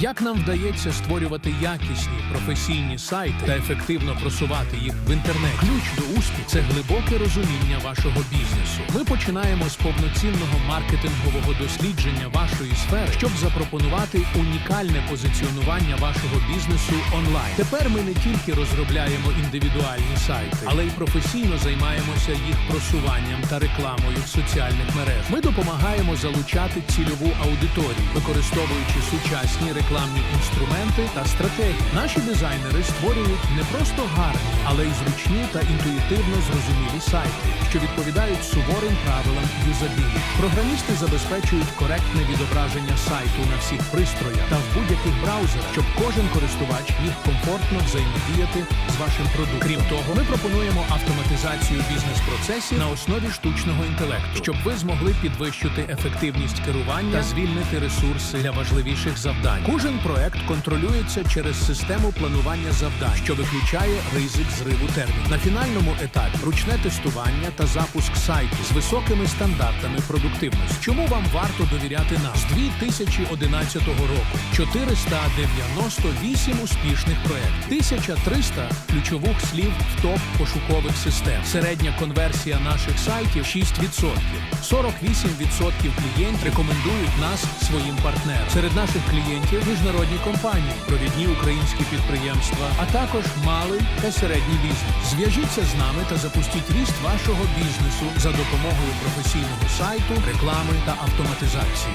Як нам вдається створювати якісні професійні сайти та ефективно просувати їх в інтернеті? Ключ до успіху це глибоке розуміння вашого бізнесу. Ми починаємо з повноцінного маркетингового дослідження вашої сфери, щоб запропонувати унікальне позиціонування вашого бізнесу онлайн. Тепер ми не тільки розробляємо індивідуальні сайти, але й професійно займаємося їх просуванням та рекламою в соціальних мережах. Ми допомагаємо залучати цільову аудиторію, використовуючи сучасні рекламні інструменти та стратегії. Наші дизайнери створюють не просто гарні, але й зручні та інтуїтивно зрозумілі сайти, що відповідають суворим правилам юзабілі. Програмісти забезпечують коректне відображення сайту на всіх пристроях та в будь-яких браузерах, щоб кожен користувач міг комфортно взаємодіяти з вашим продуктом. Крім того, ми пропонуємо автоматизацію бізнес-процесів на основі штучного інтелекту, щоб ви змогли підвищити ефективність керування та звільнити ресурси для важливіших завдань. Кожен проект контролюється через систему планування завдань, що виключає ризик зриву термінів. На фінальному етапі ручне тестування та запуск сайту з високими стандартами продуктивності. Чому вам варто довіряти нам? З 2011 року 498 успішних проєктів, 1300 ключових слів в топ пошукових систем. Середня конверсія наших сайтів 6%. 48% клієнтів рекомендують нас своїм партнерам. Серед наших клієнтів міжнародні компанії, провідні українські підприємства, а також малий та середній бізнес. Зв'яжіться з нами та запустіть ріст вашого бізнесу за допомогою професійного сайту, реклами та автоматизації.